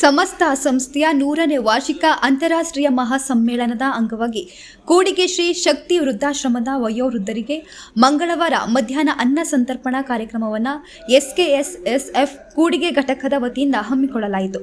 ಸಮಸ್ತ ಸಂಸ್ಥೆಯ ನೂರನೇ ವಾರ್ಷಿಕ ಅಂತಾರಾಷ್ಟ್ರೀಯ ಮಹಾಸಮ್ಮೇಳನದ ಅಂಗವಾಗಿ ಕೂಡಿಗೆ ಶ್ರೀ ಶಕ್ತಿ ವೃದ್ಧಾಶ್ರಮದ ವಯೋವೃದ್ಧರಿಗೆ ಮಂಗಳವಾರ ಮಧ್ಯಾಹ್ನ ಅನ್ನ ಸಂತರ್ಪಣಾ ಕಾರ್ಯಕ್ರಮವನ್ನು ಎಸ್ಕೆಎಸ್ಎಸ್ಎಫ್ ಕೂಡಿಗೆ ಘಟಕದ ವತಿಯಿಂದ ಹಮ್ಮಿಕೊಳ್ಳಲಾಯಿತು.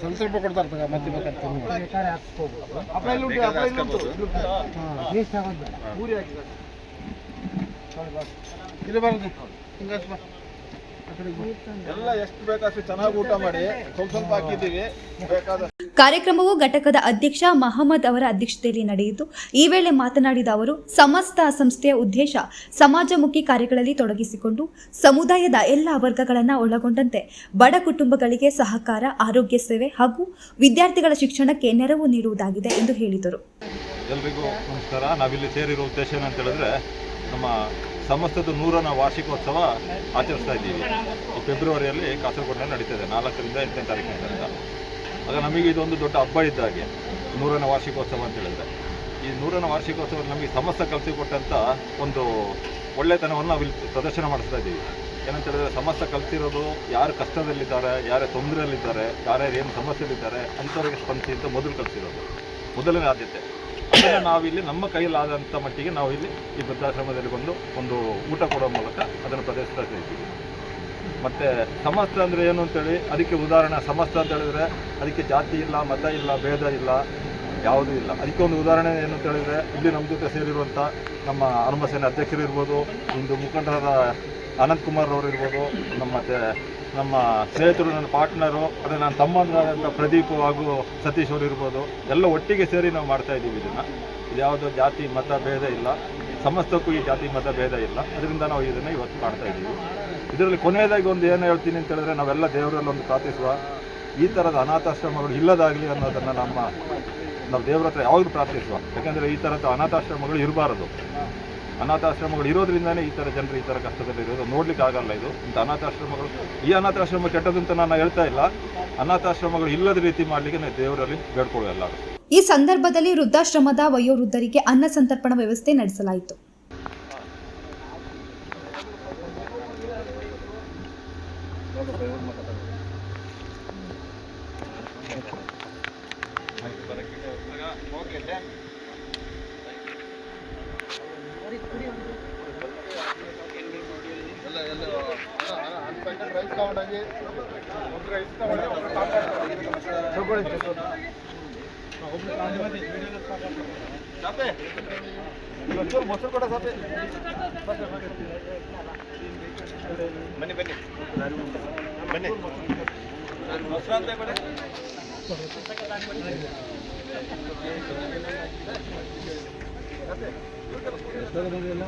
ಸ್ವಲ್ಪ ಸ್ವಲ್ಪ ಕೊಡ್ತಾರೆ ತಗ ಮತ್ತೆ ಬೇಕಾದ್ರೆ ಅಪ್ಪ ಇಲ್ಲಿ ಉಂಟು ಅಪ್ಪ ಇಲ್ಲಿ ಉಂಟು ಹಾಂ ವೇಸ್ಟ್ ಆಗೋದು ಬೇಡ ಪೂರಿ ಹಾಕಿ ಇಲ್ಲಿ ಬರೋದು ಹಿಂಗಾಸ್ ಬಾ ಆ ಕಡೆಗೆ ಬಾ. ಎಲ್ಲ ಎಷ್ಟು ಬೇಕಷ್ಟು ಚೆನ್ನಾಗಿ ಊಟ ಮಾಡಿ ಸ್ವಲ್ಪ ಸ್ವಲ್ಪ ಹಾಕಿದ್ದೀವಿ. ಬೇಕಾದ ಕಾರ್ಯಕ್ರಮವು ಘಟಕದ ಅಧ್ಯಕ್ಷ ಮಹಮ್ಮದ್ ಅವರ ಅಧ್ಯಕ್ಷತೆಯಲ್ಲಿ ನಡೆಯಿತು. ಈ ವೇಳೆ ಮಾತನಾಡಿದ ಅವರು ಸಮಸ್ತ ಸಂಸ್ಥೆಯ ಉದ್ದೇಶ ಸಮಾಜಮುಖಿ ಕಾರ್ಯಗಳಲ್ಲಿ ತೊಡಗಿಸಿಕೊಂಡು ಸಮುದಾಯದ ಎಲ್ಲ ವರ್ಗಗಳನ್ನು ಒಳಗೊಂಡಂತೆ ಬಡ ಕುಟುಂಬಗಳಿಗೆ ಸಹಕಾರ ಆರೋಗ್ಯ ಸೇವೆ ಹಾಗೂ ವಿದ್ಯಾರ್ಥಿಗಳ ಶಿಕ್ಷಣಕ್ಕೆ ನೆರವು ನೀಡುವುದಾಗಿದೆ ಎಂದು ಹೇಳಿದರು. ಎಲ್ರಿಗೂ ನಮಸ್ಕಾರ. ನಾವಿಲ್ಲಿ ಸೇರಿರೋ ಉದ್ದೇಶ ಏನಂತ ಹೇಳಿದ್ರೆ ನಮ್ಮ ಸಮಸ್ತದ ನೂರನ ವಾರ್ಷಿಕೋತ್ಸವ ಆಚರಿಸ್ತಾ ಇದ್ದೀವಿ. ಈ ಫೆಬ್ರವರಿಯಲ್ಲಿ ಕಾಸರಗೋಡಿನಲ್ಲಿ ನಡೀತದೆ. ನಾಲ್ಕರಿಂದ ಎಂಟನೇ ತಾರೀಕಿನ ತನಕ ಆಗ ನಮಗೆ ಇದೊಂದು ದೊಡ್ಡ ಹಬ್ಬ ಇದ್ದ ಹಾಗೆ. ನೂರನ ವಾರ್ಷಿಕೋತ್ಸವ ಅಂತ ಹೇಳಿದ್ರೆ. ಈ ನೂರನ ವಾರ್ಷಿಕೋತ್ಸವ ನಮಗೆ ಸಮಸ್ತ ಕಲಿಸಿಕೊಟ್ಟಂಥ ಒಂದು ಒಳ್ಳೆತನವನ್ನು ನಾವಿಲ್ಲಿ ಪ್ರದರ್ಶನ ಮಾಡಿಸ್ತಾ ಇದ್ದೀವಿ. ಏನಂತ ಹೇಳಿದ್ರೆ ಸಮಸ್ತ ಕಲ್ತಿರೋದು ಯಾರು ಕಷ್ಟದಲ್ಲಿದ್ದಾರೆ, ಯಾರೇ ತೊಂದರೆಯಲ್ಲಿದ್ದಾರೆ, ಯಾರ್ಯಾರು ಏನು ಸಮಸ್ಯೆಯಲ್ಲಿದ್ದಾರೆ, ಅಂಥವ್ರಿಗೆ ಸ್ಪಂದಿಸಿ ಅಂತ ಮೊದಲು ಕಲಿಸಿರೋದು. ಮೊದಲನೇ ಆದ್ಯತೆ ಅದನ್ನು ನಾವಿಲ್ಲಿ ನಮ್ಮ ಕೈಯಲ್ಲಾದಂಥ ಮಟ್ಟಿಗೆ ನಾವು ಇಲ್ಲಿ ಈ ವೃದ್ಧಾಶ್ರಮದಲ್ಲಿ ಬಂದು ಒಂದು ಊಟ ಕೊಡೋ ಮೂಲಕ ಅದನ್ನು ಪ್ರದರ್ಶಿಸ್ತಾ ಇದ್ದೀವಿ ಮತ್ತು ಸಮಸ್ತ ಅಂದರೆ ಏನು ಅಂತೇಳಿ, ಅದಕ್ಕೆ ಉದಾಹರಣೆ ಸಮಸ್ತ ಅಂತ ಹೇಳಿದರೆ, ಅದಕ್ಕೆ ಜಾತಿ ಇಲ್ಲ, ಮತ ಇಲ್ಲ, ಭೇದ ಇಲ್ಲ, ಯಾವುದೂ ಇಲ್ಲ. ಅದಕ್ಕೆ ಒಂದು ಉದಾಹರಣೆ ಏನು ಅಂತ ಹೇಳಿದರೆ ಇಲ್ಲಿ ನಮ್ಮ ಜೊತೆ ಸೇರಿರುವಂಥ ನಮ್ಮ ಹನುಮಸೇನೆ ಅಧ್ಯಕ್ಷರು ಇರ್ಬೋದು, ಒಂದು ಮುಖಂಡರಾದ ಅನಂತ್ ಕುಮಾರ್ ಅವರು ಇರ್ಬೋದು ನಮ್ಮ ನಮ್ಮ ಸ್ನೇಹಿತರು, ನನ್ನ ಪಾರ್ಟ್ನರು, ಅದೇ ನನ್ನ ತಮ್ಮಂದ್ರಾದಂಥ ಪ್ರದೀಪ್ ಹಾಗೂ ಸತೀಶ್ ಅವರು ಇರ್ಬೋದು ಎಲ್ಲ ಒಟ್ಟಿಗೆ ಸೇರಿ ನಾವು ಮಾಡ್ತಾ ಇದ್ದೀವಿ ಇದನ್ನು. ಇದು ಯಾವುದೋ ಜಾತಿ ಮತ ಭೇದ ಇಲ್ಲ. ಸಮಸ್ತಕ್ಕೂ ಈ ಜಾತಿ ಮತ ಭೇದ ಇಲ್ಲ. ಅದರಿಂದ ನಾವು ಇದನ್ನು ಇವತ್ತು ಮಾಡ್ತಾ ಇದ್ದೀವಿ. ಇದರಲ್ಲಿ ಕೊನೆಯದಾಗಿ ಒಂದು ಏನು ಹೇಳ್ತೀನಿ ಅಂತ ಹೇಳಿದ್ರೆ, ನಾವೆಲ್ಲ ದೇವರಲ್ಲಿ ಒಂದು ಪ್ರಾರ್ಥಿಸುವ, ಈ ಥರದ ಅನಾಥಾಶ್ರಮಗಳು ಇಲ್ಲದಾಗಲಿ ಅನ್ನೋದನ್ನು ನಮ್ಮ, ನಾವು ದೇವರ ಹತ್ರ ಯಾವಾಗಲೂ ಪ್ರಾರ್ಥಿಸುವ. ಯಾಕೆಂದರೆ ಈ ಥರದ ಅನಾಥಾಶ್ರಮಗಳು ಇರಬಾರದು. ಅನಾಥಾಶ್ರಮಗಳು ಇರೋದ್ರಿಂದನೇ ಈ ಥರ ಜನರು ಈ ಥರ ಕಷ್ಟದಲ್ಲಿ ಇರೋದು ನೋಡ್ಲಿಕ್ಕೆ ಆಗಲ್ಲ ಇದು. ಇಂಥ ಅನಾಥಾಶ್ರಮಗಳು ಈ ಅನಾಥಾಶ್ರಮ ಕೆಟ್ಟದ್ದು ಅಂತ ನಾನು ಹೇಳ್ತಾ ಇಲ್ಲ. ಅನಾಥಾಶ್ರಮಗಳು ಇಲ್ಲದ ರೀತಿ ಮಾಡಲಿಕ್ಕೆ ನಾವು ದೇವರಲ್ಲಿ ಬೇಡ್ಕೊಳ್ಳೋ ಎಲ್ಲರೂ. ಈ ಸಂದರ್ಭದಲ್ಲಿ ವೃದ್ಧಾಶ್ರಮದ ವಯೋವೃದ್ಧರಿಗೆ ಅನ್ನ ಸಂತರ್ಪಣ ವ್ಯವಸ್ಥೆ ನಡೆಸಲಾಯಿತು. ಎಲ್ಲ ಎಲ್ಲ ಹತ್ತು ಪ್ಯಾಕೆಟ್ ರೈಸ್ ತಗೊಂಡೋಗಿ ಒಂದು ರೈಸ್ ತಗೊಂಡು ಒಂದು ಇವತ್ತೂರು ಮೊಸರು ಕೊಡ ಸಾಪೆ ಬನ್ನಿ ಬನ್ನಿ ಬನ್ನಿ ಮೊಸರು ಅಂತ ಕೊಡಿ ಎಲ್ಲಿ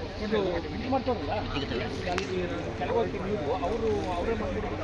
ಮಾಡ್ತಾರಲ್ಲ ಕೆಲವೊಂದು ಅವರು ಅವರೇ ಮಾಡ್ಬಿಟ್ಟು